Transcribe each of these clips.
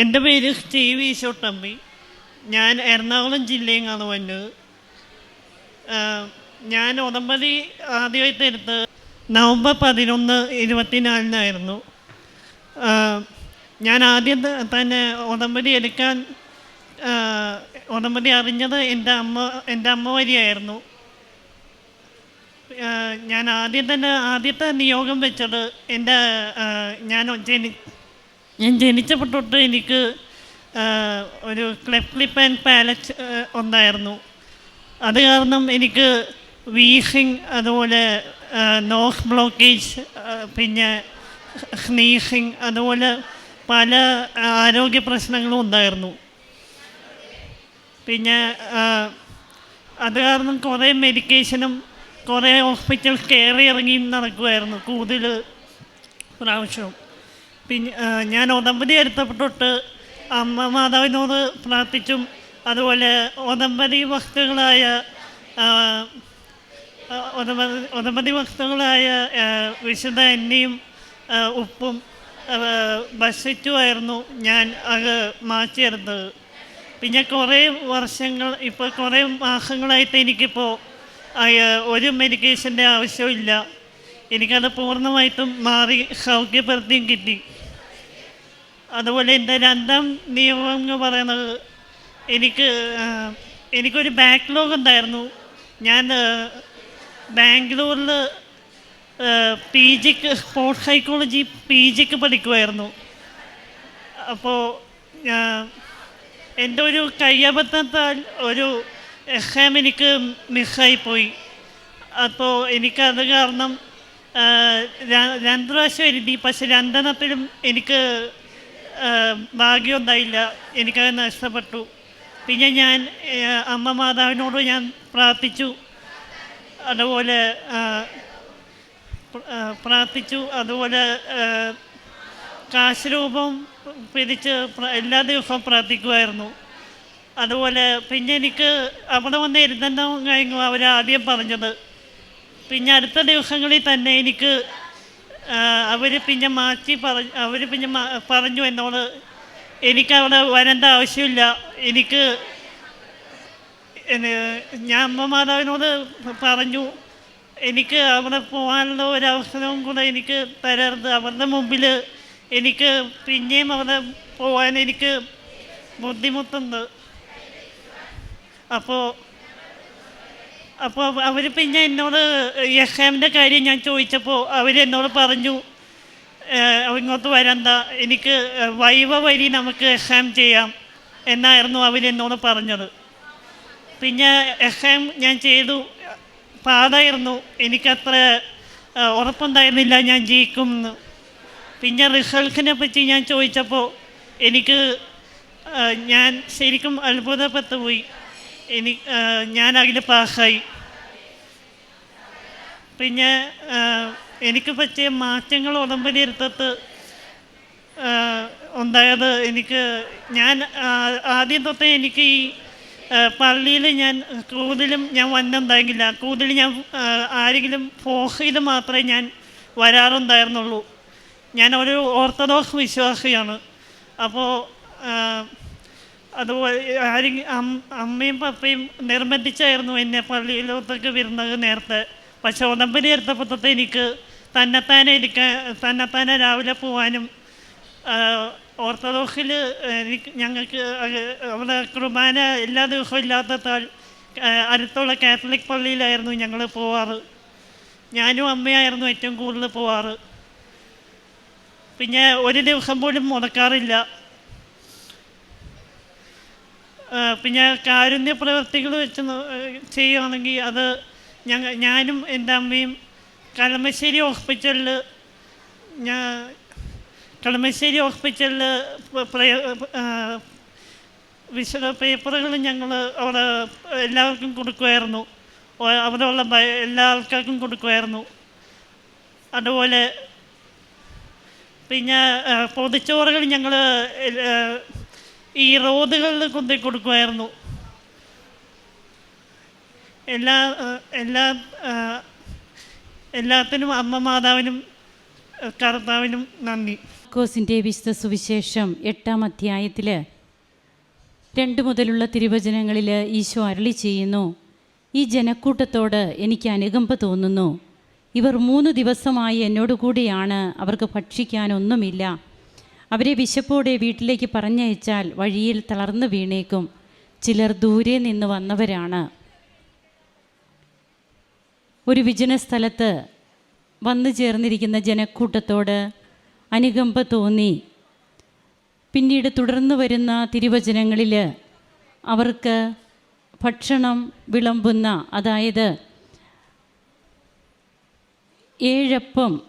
എന്റെ പേര് സ്റ്റീവ് ഈശോട്ടമ്പി ഞാൻ എറണാകുളം ജില്ലയിൽ നിന്നാണ് വന്നത് ഞാൻ ഉടമ്പടി ആദ്യമായിട്ട് എടുത്ത് നവംബർ പതിനൊന്ന് ഇരുപത്തിനാലിനായിരുന്നു. ഞാൻ ആദ്യം തന്നെ ഉടമ്പടി എടുക്കാൻ ഉടമ്പടി അറിഞ്ഞത് എന്റെ അമ്മ എന്റെ അമ്മ വഴിയായിരുന്നു. ഞാൻ ആദ്യം തന്നെ ആദ്യത്തെ നിയോഗം വെച്ചത് എന്റെ ഞാൻ ജനി ഞാൻ ജനിച്ചപ്പോൾ തൊട്ട് എനിക്ക് ഒരു ഒരു ക്ലിപ്പ് ആൻഡ് പാലറ്റ് ഉണ്ടായിരുന്നു. അത് കാരണം എനിക്ക് വീസിങ് അതുപോലെ നോസ് ബ്ലോക്കേജ് പിന്നെ സ്നീസിങ് അതുപോലെ പല ആരോഗ്യ പ്രശ്നങ്ങളും ഉണ്ടായിരുന്നു പിന്നെ അത് കാരണം കുറേ മെഡിക്കേഷനും കുറേ ഹോസ്പിറ്റൽ കയറി ഇറങ്ങി നടക്കുമായിരുന്നു കൂടുതൽ പ്രാവശ്യവും പിന്നെ ഞാൻ ഉദമ്പതി എടുത്തപ്പെട്ടിട്ട് അമ്മ മാതാവിനോട് പ്രാർത്ഥിച്ചും അതുപോലെ ഉദമ്പതി വസ്തുക്കളായ ഉദമ്പതി ഭക്തകളായ വിശുദ്ധ എണ്ണയും ഉപ്പും ഭക്ഷിച്ചുമായിരുന്നു ഞാൻ അത് മാറ്റിയിരുന്നത്. പിന്നെ കുറേ വർഷങ്ങൾ ഇപ്പോൾ കുറേ മാസങ്ങളായിട്ട് എനിക്കിപ്പോൾ ഒരു മെഡിക്കേഷന്റെ ആവശ്യമില്ല എനിക്കത് പൂർണമായിട്ടും മാറി സൗഖ്യപ്പെടുത്തിയും കിട്ടി. അതുപോലെ എന്റെ രണ്ടാം നിയമം എന്ന് പറയുന്നത് എനിക്ക് എനിക്കൊരു ബാക്ക്ലോഗ് ഉണ്ടായിരുന്നു. ഞാൻ ബാംഗ്ലൂരിൽ പി ജിക്ക് സ്പോർട്സ് സൈക്കോളജി പി ജിക്ക് പഠിക്കുമായിരുന്നു അപ്പോൾ എന്റെ ഒരു കയ്യബദ്ധത്താൽ ഒരു എക്സാം എനിക്ക് മിസ്സായിപ്പോയി അപ്പോൾ എനിക്കത് കാരണം രണ്ട് പ്രാവശ്യം എഴുതി പക്ഷെ രണ്ടെണ്ണത്തിലും എനിക്ക് ഭാഗ്യമുണ്ടായില്ല എനിക്കത് നഷ്ടപ്പെട്ടു. പിന്നെ ഞാൻ അമ്മ മാതാവിനോട് ഞാൻ പ്രാർത്ഥിച്ചു. അതുപോലെ പ്രാർത്ഥിച്ചു. അതുപോലെ കാശരൂപം കാശ് പിരിച്ച് എല്ലാ ദിവസവും പ്രാർത്ഥിക്കുമായിരുന്നു. അതുപോലെ പിന്നെ എനിക്ക് അവിടെ വന്ന് ഇരുന്നെന്നും കഴിഞ്ഞു അവരാദ്യം പറഞ്ഞത് പിന്നെ അടുത്ത ദിവസങ്ങളിൽ തന്നെ എനിക്ക് അവർ പിന്നെ മാറ്റി പറഞ്ഞു അവർ പിന്നെ പറഞ്ഞു എന്നോട് എനിക്ക് അവിടെ വരേണ്ട ആവശ്യമില്ല. എനിക്ക് ഞാൻ അമ്മ മാതാവിനോട് പറഞ്ഞു എനിക്ക് അവിടെ പോകാനുള്ള ഒരു അവസരവും കൂടെ എനിക്ക് തരരുത്. അവരുടെ മുമ്പിൽ എനിക്ക് പിന്നെയും അവിടെ പോകാൻ എനിക്ക് ബുദ്ധിമുട്ടുണ്ട്. അപ്പോൾ അപ്പോൾ അവർ പിന്നെ എന്നോട് യഹാമിന്റെ കാര്യം ഞാൻ ചോദിച്ചപ്പോൾ അവരെന്നോട് പറഞ്ഞു "ഏഹ്, ഇങ്ങോട്ട് വരണ്ട എനിക്ക് വൈവ വഴി നമുക്ക് എക്സാം ചെയ്യാം എന്നായിരുന്നു അവരെന്നോട് പറഞ്ഞത്. പിന്നെ എക്സാം ഞാൻ ചെയ്തു പാടായിരുന്നു എനിക്കത്ര ഉറപ്പുണ്ടായിരുന്നില്ല ഞാൻ ജയിക്കുമെന്ന് പിന്നെ റിസൾട്ടിനെ പറ്റി ഞാൻ ചോദിച്ചപ്പോൾ എനിക്ക് ഞാൻ ശരിക്കും അത്ഭുതപ്പെട്ടു പോയി. എനിക്ക് ഞാൻ അതിൽ പാസ്സായി. പിന്നെ എനിക്ക് പറ്റിയ മാറ്റങ്ങൾ ഉടമ്പടി എടുത്തിട്ട് ഉണ്ടായത് എനിക്ക് ഞാൻ ആദ്യം തൊട്ടേ എനിക്ക് ഈ പള്ളിയിൽ ഞാൻ കൂടുതലും ഞാൻ വന്നുണ്ടായില്ല കൂടുതൽ ഞാൻ ആരെങ്കിലും ഫോസ് മാത്രമേ ഞാൻ വരാറുണ്ടായിരുന്നുള്ളൂ. ഞാൻ ഒരു ഓർത്തഡോക്സ് വിശ്വാസിയാണ്. അപ്പോൾ അതുപോലെ ആരെങ്കിലും അമ്മയും പപ്പയും നിർബന്ധിച്ചായിരുന്നു എന്നെ പള്ളിയിലോട്ടൊക്കെ വരുന്നത് നേരത്തെ. പക്ഷെ ഉടമ്പടി എടുത്തപ്പോഴത്തെ എനിക്ക് തന്നെത്താനെ ഇരിക്കാൻ തന്നെത്താനെ രാവിലെ പോവാനും ഓർത്തഡോക്സിൽ എനിക്ക് ഞങ്ങൾക്ക് അവിടെ കുർബാന എല്ലാ ദിവസവും ഇല്ലാത്തത്താൽ അടുത്തുള്ള കാത്തലിക് പള്ളിയിലായിരുന്നു ഞങ്ങൾ പോവാറ്. ഞാനും അമ്മയായിരുന്നു ഏറ്റവും കൂടുതൽ പോവാറ്. പിന്നെ ഒരു ദിവസം പോലും മുടക്കാറില്ല. പിന്നെ കാരുണ്യ പ്രവൃത്തികൾ വെച്ച് ചെയ്യുകയാണെങ്കിൽ അത് ഞങ്ങൾ ഞാനും എന്റെ അമ്മയും കളമശ്ശേരി ഹോസ്പിറ്റലിൽ ഞാൻ കളമശ്ശേരി ഹോസ്പിറ്റലിൽ വിശദ പേപ്പറുകൾ ഞങ്ങൾ അവിടെ എല്ലാവർക്കും കൊടുക്കുമായിരുന്നു അവിടെ അവിടെയുള്ള എല്ലാ ആൾക്കാർക്കും കൊടുക്കുമായിരുന്നു അതുപോലെ പിന്നെ പൊതിച്ചോറുകൾ ഞങ്ങൾ ഈ റോഡുകളിൽ കൊണ്ടുപോയി കൊടുക്കുമായിരുന്നു എല്ലാ എല്ലാ എല്ലാത്തിനും അമ്മ മാതാവിനും കർത്താവിനും നന്ദി. കോസിന്റെ വിശുദ്ധ സുവിശേഷം എട്ടാം അധ്യായത്തിൽ രണ്ട് മുതലുള്ള തിരുവചനങ്ങളിൽ ഈശോ അരളി ചെയ്യുന്നു ഈ ജനക്കൂട്ടത്തോട് എനിക്ക് അനുകമ്പ തോന്നുന്നു. ഇവർ മൂന്ന് ദിവസമായി എന്നോട് കൂടിയാണ് അവർക്ക് ഭക്ഷിക്കാനൊന്നുമില്ല. അവരെ വിശപ്പോടെ വീട്ടിലേക്ക് പറഞ്ഞയച്ചാൽ വഴിയിൽ തളർന്നു വീണേക്കും. ചിലർ ദൂരെ നിന്ന് വന്നവരാണ്. ഒരു വിജന സ്ഥലത്ത് വന്നു ചേർന്നിരിക്കുന്ന ജനക്കൂട്ടത്തോട് അനുകമ്പ തോന്നി. പിന്നീട് തുടർന്നു വരുന്ന തിരുവചനങ്ങളിൽ അവർക്ക് ഭക്ഷണം വിളമ്പുന്ന അതായത് ഏഴപ്പം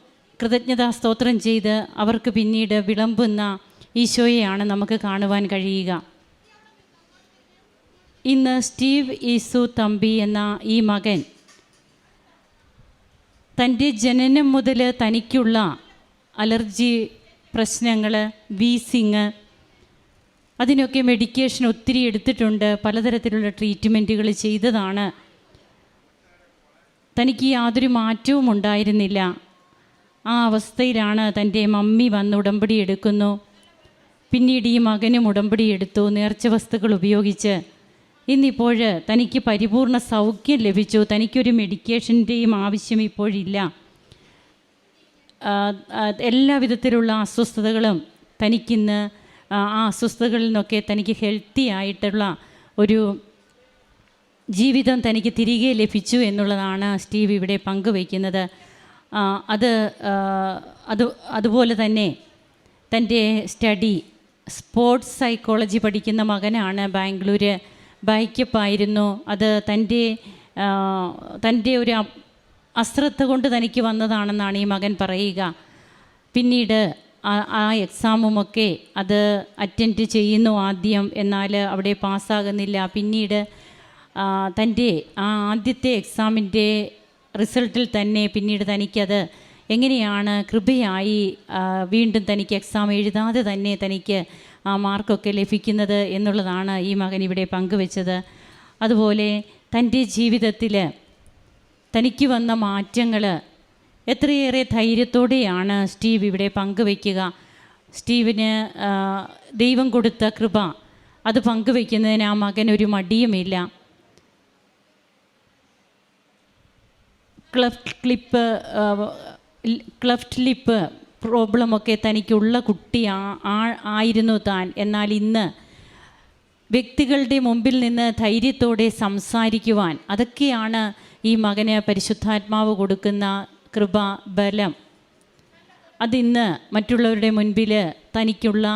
കൃതജ്ഞതാ സ്തോത്രം ചെയ്ത് അവർക്ക് പിന്നീട് വിളമ്പുന്ന ഈശോയെയാണ് നമുക്ക് കാണുവാൻ കഴിയുക. ഇന്ന് സ്റ്റീവ് ഈസു തമ്പി എന്ന ഈ മകൻ തന്റെ ജനനം മുതൽ തനിക്കുള്ള അലർജി പ്രശ്നങ്ങൾ വീസിങ് അതിനൊക്കെ മെഡിക്കേഷൻ ഒത്തിരി എടുത്തിട്ടുണ്ട്. പലതരത്തിലുള്ള ട്രീറ്റ്മെന്റുകൾ ചെയ്തതാണ്. തനിക്ക് യാതൊരു മാറ്റവും ഉണ്ടായിരുന്നില്ല. ആ അവസ്ഥയിലാണ് തന്റെ മമ്മി വന്ന് ഉടമ്പടി എടുക്കുന്നു. പിന്നീട് ഈ മകനും ഉടമ്പടി എടുത്തു. നേർച്ച വസ്തുക്കൾ ഉപയോഗിച്ച് ഇന്നിപ്പോൾ തനിക്ക് പരിപൂർണ സൗഖ്യം ലഭിച്ചു. തനിക്കൊരു മെഡിക്കേഷന്റെയും ആവശ്യം ഇപ്പോഴില്ല. എല്ലാ വിധത്തിലുള്ള അസ്വസ്ഥതകളും തനിക്കിന്ന് ആ അസ്വസ്ഥതകളിൽ നിന്നൊക്കെ തനിക്ക് ഹെൽത്തി ആയിട്ടുള്ള ഒരു ജീവിതം തനിക്ക് തിരികെ ലഭിച്ചു എന്നുള്ളതാണ് സ്റ്റീവ് ഇവിടെ പങ്കുവയ്ക്കുന്നത്. അത് അത് അതുപോലെ തന്നെ തന്റെ സ്റ്റഡി സ്പോർട്സ് സൈക്കോളജി പഠിക്കുന്ന മകനാണ് ബാംഗ്ലൂർ ബൈക്കപ്പായിരുന്നു. അത് തന്റെ തന്റെ ഒരു അശ്രദ്ധ കൊണ്ട് തനിക്ക് വന്നതാണെന്നാണ് ഈ മകൻ പറയുക. പിന്നീട് ആ- എക്സാമുമൊക്കെ അത് അറ്റൻഡ് ചെയ്യുന്നു ആദ്യം. എന്നാൽ അവിടെ പാസ്സാകുന്നില്ല. പിന്നീട് തന്റെ ആ ആദ്യത്തെ എക്സാമിന്റെ റിസൾട്ടിൽ തന്നെ പിന്നീട് തനിക്കത് എങ്ങനെയാണ് കൃപയായി വീണ്ടും തനിക്ക് എക്സാം എഴുതാതെ തന്നെ തനിക്ക് ആ മാർക്കൊക്കെ ലഭിക്കുന്നത് എന്നുള്ളതാണ് ഈ മകൻ ഇവിടെ പങ്കുവെച്ചത്. അതുപോലെ തന്റെ ജീവിതത്തിൽ തനിക്ക് വന്ന മാറ്റങ്ങൾ എത്രയേറെ ധൈര്യത്തോടെയാണ് സ്റ്റീവ് ഇവിടെ പങ്കുവയ്ക്കുക സ്റ്റീവിന് ദൈവം കൊടുത്ത കൃപ അത് പങ്കുവയ്ക്കുന്നതിന് ആ മകൻ ഒരു മടിയുമില്ല. ക്ലഫ്റ്റ് ക്ലിപ്പ് ക്ലഫ്റ്റ് ലിപ്പ് പ്രോബ്ലമൊക്കെ തനിക്കുള്ള കുട്ടി ആയിരുന്നു താൻ. എന്നാൽ ഇന്ന് വ്യക്തികളുടെ മുമ്പിൽ നിന്ന് ധൈര്യത്തോടെ സംസാരിക്കുവാൻ അതൊക്കെയാണ് ഈ മകന് പരിശുദ്ധാത്മാവ് കൊടുക്കുന്ന കൃപ ബലം. അതിന്ന് മറ്റുള്ളവരുടെ മുൻപിൽ തനിക്കുള്ള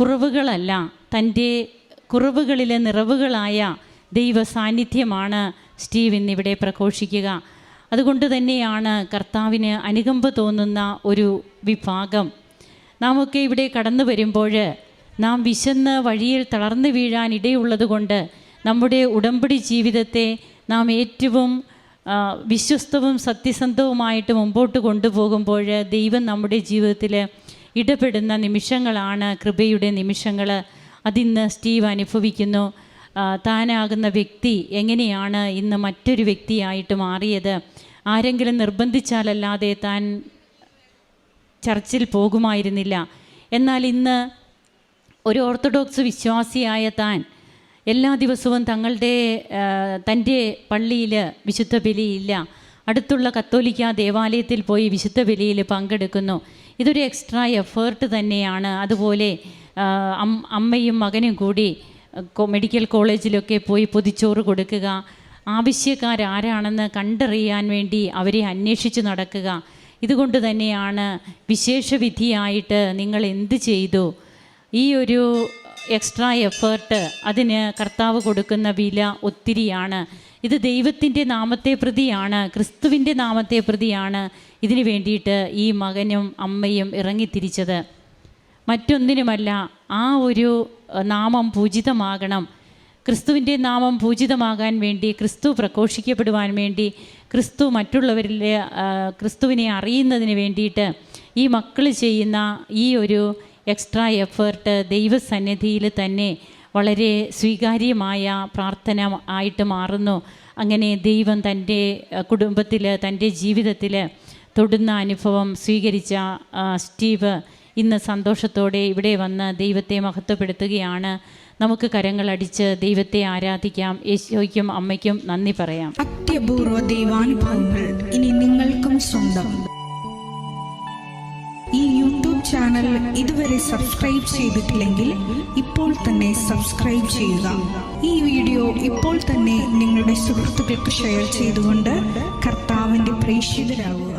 കുറവുകളല്ല തന്റെ കുറവുകളിലെ നിറവുകളായ ദൈവ സാന്നിധ്യമാണ് സ്റ്റീവ് ഇന്നിവിടെ പ്രഘോഷിക്കുക. അതുകൊണ്ട് തന്നെയാണ് കർത്താവിന് അനുകമ്പ തോന്നുന്ന ഒരു വിഭാഗം. നാമൊക്കെ ഇവിടെ കടന്നു വരുമ്പോൾ നാം വിശന്ന് വഴിയിൽ തളർന്നു വീഴാൻ ഇടയുള്ളതുകൊണ്ട് നമ്മുടെ ഉടമ്പടി ജീവിതത്തെ നാം ഏറ്റവും വിശ്വസ്തവും സത്യസന്ധവുമായിട്ട് മുമ്പോട്ട് കൊണ്ടുപോകുമ്പോൾ ദൈവം നമ്മുടെ ജീവിതത്തിൽ ഇടപെടുന്ന നിമിഷങ്ങളാണ് കൃപയുടെ നിമിഷങ്ങൾ. അതിന്ന് സ്റ്റീവ് അനുഭവിക്കുന്നു താനാകുന്ന വ്യക്തി എങ്ങനെയാണ് ഇന്ന് മറ്റൊരു വ്യക്തിയായിട്ട് മാറിയത്. ആരെങ്കിലും നിർബന്ധിച്ചാലല്ലാതെ താൻ ചർച്ചിൽ പോകുമായിരുന്നില്ല. എന്നാൽ ഇന്ന് ഒരു ഓർത്തഡോക്സ് വിശ്വാസിയായ താൻ എല്ലാ ദിവസവും തങ്ങളുടെ തന്റെ പള്ളിയിൽ വിശുദ്ധ ബലിയില്ല. അടുത്തുള്ള കത്തോലിക്ക ദേവാലയത്തിൽ പോയി വിശുദ്ധ ബലിയിൽ പങ്കെടുക്കുന്നു. ഇതൊരു എക്സ്ട്രാ എഫേർട്ട് തന്നെയാണ്. അതുപോലെ അമ്മയും മകനും കൂടി മെഡിക്കൽ കോളേജിലൊക്കെ പോയി പൊതിച്ചോറ് കൊടുക്കുക. ആവശ്യക്കാരാരാണെന്ന് കണ്ടറിയാൻ വേണ്ടി അവരെ അന്വേഷിച്ച് നടക്കുക. ഇതുകൊണ്ട് തന്നെയാണ് വിശേഷവിധിയായിട്ട് നിങ്ങൾ എന്ത് ചെയ്തു? ഈ ഒരു എക്സ്ട്രാ എഫേർട്ട് അതിന് കർത്താവ് കൊടുക്കുന്ന വില ഒത്തിരിയാണ്. ഇത് ദൈവത്തിന്റെ നാമത്തെ പ്രതിയാണ് ക്രിസ്തുവിന്റെ നാമത്തെ പ്രതിയാണ്. ഇതിനു വേണ്ടിയിട്ട് ഈ മകനും അമ്മയും ഇറങ്ങിത്തിരിച്ചത്. മറ്റൊന്നിനുമല്ല ആ ഒരു നാമം പൂജിതമാകണം. ക്രിസ്തുവിന്റെ നാമം പൂജിതമാകാൻ വേണ്ടി ക്രിസ്തു പ്രഘോഷിക്കപ്പെടുവാൻ വേണ്ടി ക്രിസ്തു മറ്റുള്ളവരിലെ ക്രിസ്തുവിനെ അറിയുന്നതിന് വേണ്ടിയിട്ട് ഈ മക്കൾ ചെയ്യുന്ന ഈ ഒരു എക്സ്ട്രാ എഫേർട്ട് ദൈവസന്നിധിയിൽ തന്നെ വളരെ സ്വീകാര്യമായ പ്രാർത്ഥന ആയിട്ട് മാറുന്നു. അങ്ങനെ ദൈവം തന്റെ കുടുംബത്തിൽ തന്റെ ജീവിതത്തിൽ തൊടുന്ന അനുഭവം സ്വീകരിച്ച സ്റ്റീവ് ഇന്ന് സന്തോഷത്തോടെ ഇവിടെ വന്ന് ദൈവത്തെ മഹത്വപ്പെടുത്തുകയാണ്. നമുക്ക് കരങ്ങളടിച്ച് ദൈവത്തെ ആരാധിക്കാം യേശോയ്ക്കും അമ്മയ്ക്കും നന്ദി പറയാം. അത്യപൂർവ ദൈവാനുഭവങ്ങൾ ഇനി നിങ്ങൾക്കും സ്വന്തം. ഈ യൂട്യൂബ് ചാനൽ ഇതുവരെ സബ്സ്ക്രൈബ് ചെയ്തിട്ടില്ലെങ്കിൽ ഇപ്പോൾ തന്നെ സബ്സ്ക്രൈബ് ചെയ്യുക. ഈ വീഡിയോ ഇപ്പോൾ തന്നെ നിങ്ങളുടെ സുഹൃത്തുക്കൾക്ക് ഷെയർ ചെയ്തുകൊണ്ട് കർത്താവിന്റെ പ്രേക്ഷിതരാകുക.